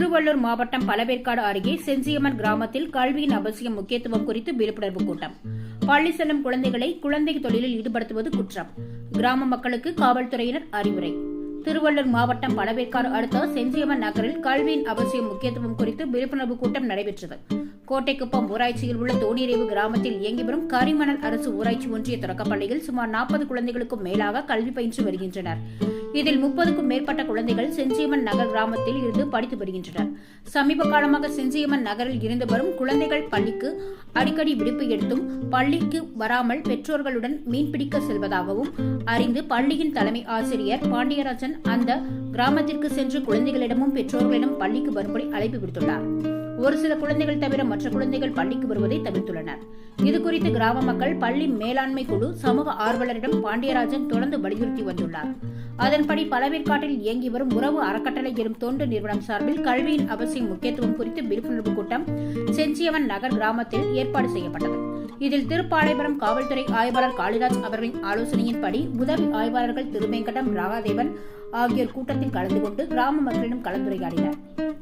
திருவள்ளூர் மாவட்டம் பலவேற்காடு அருகே செஞ்சியம்மன் கிராமத்தில் கல்வியின் அவசியம் முக்கியத்துவம் குறித்து விழிப்புணர்வு கூட்டம். பள்ளி செல்லும் குழந்தைகளை குழந்தை தொழிலில் ஈடுபடுத்துவது குற்றம். கிராம மக்களுக்கு காவல்துறையினர் அறிவுரை. திருவள்ளூர் மாவட்டம் பலவேற்காடு அடுத்த செஞ்சியம்மன் நகரில் கல்வியின் அவசியம் முக்கியத்துவம் குறித்து விழிப்புணர்வு கூட்டம் நடைபெற்றது. கோட்டைக்குப்பம் ஊராட்சியில் உள்ள தோணிரேவு கிராமத்தில் இயங்கி வரும் கரிமணல் அரசு ஊராட்சி ஒன்றிய தொடக்கப்பள்ளியில் சுமார் நாற்பது குழந்தைகளுக்கும் மேலாக கல்வி பயின்று வருகின்றனர். இதில் முப்பதுக்கும் மேற்பட்ட குழந்தைகள் செஞ்சியம்மன் நகர் கிராமத்தில் இருந்து படித்து வருகின்றனர். சமீப காலமாக செஞ்சியம்மன் நகரில் இருந்து வரும் குழந்தைகள் பள்ளிக்கு அடிக்கடி விடுப்பு எடுத்தும் பள்ளிக்கு வராமல் பெற்றோர்களுடன் மீன்பிடிக்க செல்வதாகவும் அறிந்து பள்ளியின் தலைமை ஆசிரியர் பாண்டியராஜன் அந்த கிராமத்திற்கு சென்று குழந்தைகளிடமும் பெற்றோர்களிடம் பள்ளிக்கு வரும்படி அழைப்பு விடுத்துள்ளார். ஒரு சில குழந்தைகள் தவிர மற்ற குழந்தைகள் பள்ளிக்கு வருவதை தவிர்த்துள்ளனர். இதுகுறித்து கிராம மக்கள் பள்ளி மேலாண்மை குழு சமூக ஆர்வலரிடம் பாண்டியராஜன் தொடர்ந்து வலியுறுத்தி வந்துள்ளார். அதன்படி பழவேற்காட்டில் இயங்கி வரும் உறவு அறக்கட்டளை எனும் தொண்டு நிறுவனம் சார்பில் கல்வியின் அவசியம் முக்கியத்துவம் குறித்து விழிப்புணர்வு கூட்டம் செஞ்சியவன் நகர் கிராமத்தில் ஏற்பாடு செய்யப்பட்டது. இதில் திருப்பாளையபுரம் காவல்துறை ஆய்வாளர் காளிராஜ் அவர்களின் ஆலோசனையின்படி உதவி ஆய்வாளர்கள் திருவேங்கடம் ராகாதேவன் ஆகியோர் கூட்டத்தில் கலந்து கொண்டு கிராம மக்களிடம் கலந்துரையாடினர்.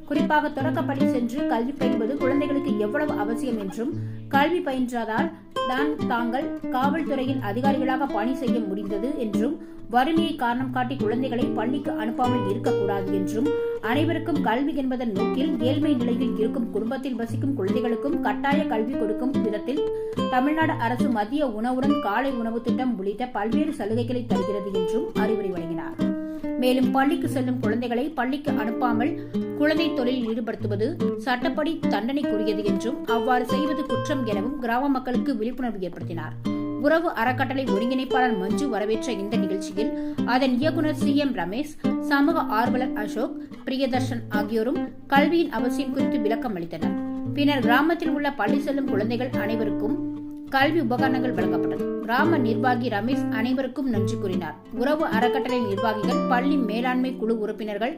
குறிப்பாக தொடக்கப்படி சென்று கல்வி பயில்வது குழந்தைகளுக்கு எவ்வளவு அவசியம் என்றும் கல்வி பயின்றதால் தான் தாங்கள் காவல்துறையின் அதிகாரிகளாக பணி செய்ய முடிந்தது என்றும் வறுமையை காரணம் காட்டி குழந்தைகளை பள்ளிக்கு அனுப்பாமல் இருக்கக்கூடாது என்றும் அனைவருக்கும் கல்வி என்பதன் நோக்கில் ஏழ்மை நிலையில் இருக்கும் குடும்பத்தில் வசிக்கும் குழந்தைகளுக்கும் கட்டாய கல்வி கொடுக்கும் விதத்தில் தமிழ்நாடு அரசு மதிய உணவுடன் காலை உணவு திட்டம் உள்ளிட்ட பல்வேறு சலுகைகளை தருகிறது என்றும் அறிவுரை வழங்கினார். மேலும் பள்ளிக்கு செல்லும் குழந்தைகளை பள்ளிக்கு அனுப்பாமல் குழந்தை தொழிலில் ஈடுபடுத்துவது சட்டப்படி தண்டனைக்குரியது என்றும் அவ்வாறு செய்வது குற்றம் எனவும் கிராம மக்களுக்கு விழிப்புணர்வு ஏற்படுத்தினார். உறவு அறக்கட்டளை ஒருங்கிணைப்பாளர் மஞ்சு வரவேற்ற இந்த நிகழ்ச்சியில் அதன் இயக்குநர் சி எம் ரமேஷ் சமூக ஆர்வலர் அசோக் பிரியதர்ஷன் ஆகியோரும் கல்வியின் அவசியம் குறித்து விளக்கம் அளித்தனர். பின்னர் கிராமத்தில் உள்ள பள்ளி செல்லும் குழந்தைகள் அனைவருக்கும் கல்வி உபகரணங்கள் வழங்கப்பட்டது. கிராம நிர்வாகி ரமேஷ் அனைவருக்கும் நன்றி கூறினார். உறவு அறக்கட்டளை நிர்வாகிகள் பள்ளி மேலாண்மை குழு உறுப்பினர்கள்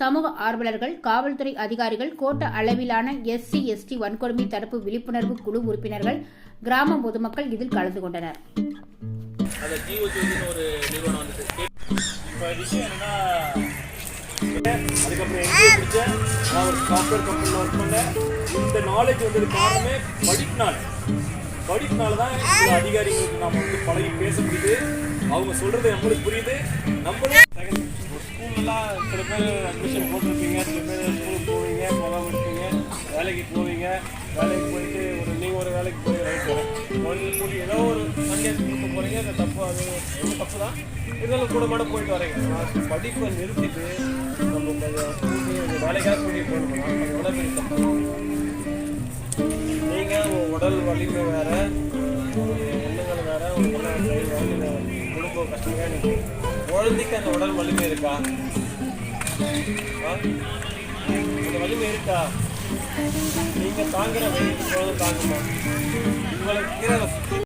சமூக ஆர்வலர்கள் காவல்துறை அதிகாரிகள் கோட்ட அளவிலான எஸ்சி எஸ்டி வன்கொடுமை தடுப்பு விழிப்புணர்வு குழு உறுப்பினர்கள் கிராம பொதுமக்கள் இதில் கலந்து கொண்டனர். அதுக்கப்புறம் எங்கே முடித்தேன் நான் ஒரு சாஃப்ட்வேர் கம்பெனியில் ஒர்க் பண்ணேன். இந்த நாலேஜ் வந்தது காரணமே படிப்புனால படிப்புனால தான் அதிகாரிகளுக்கு நம்ம வந்து பழகி பேச முடியுது. அவங்க சொல்கிறது நம்மளுக்கு புரியுது. நம்மளும் ஸ்கூல்லலாம் சில பேர் அட்மிஷன் போட்டிருப்பீங்க சில பேர் ஸ்கூலுக்கு போவீங்க போகாமல் இருப்பீங்க வேலைக்கு போவீங்க. வேலைக்கு போயிட்டு ஒரு நீங்கள் ஒரு வேலைக்கு போய் ரைட் ஒரு ஏதோ ஒரு சன்னியாசி கொடுக்க போகிறீங்க அந்த தப்பு அது ரொம்ப தப்பு தான். இருந்தாலும் கூட மாட போயிட்டு வரீங்க. படிப்பை நிறுத்திட்டு நம்ம வேலைக்காக கூட்டிட்டு போகணும்னா அது எவ்வளோ பெரிய தப்பு? உடல் வலிமை வேற எண்ணங்கள் வேற குடும்ப கஷ்டமாக குழந்தைக்கு அந்த உடல் வலிமை இருக்கா? அந்த வலிமை இருக்கா? நீங்க தாங்குற வெயில் குழந்தை தாங்குமா? உங்களுக்கு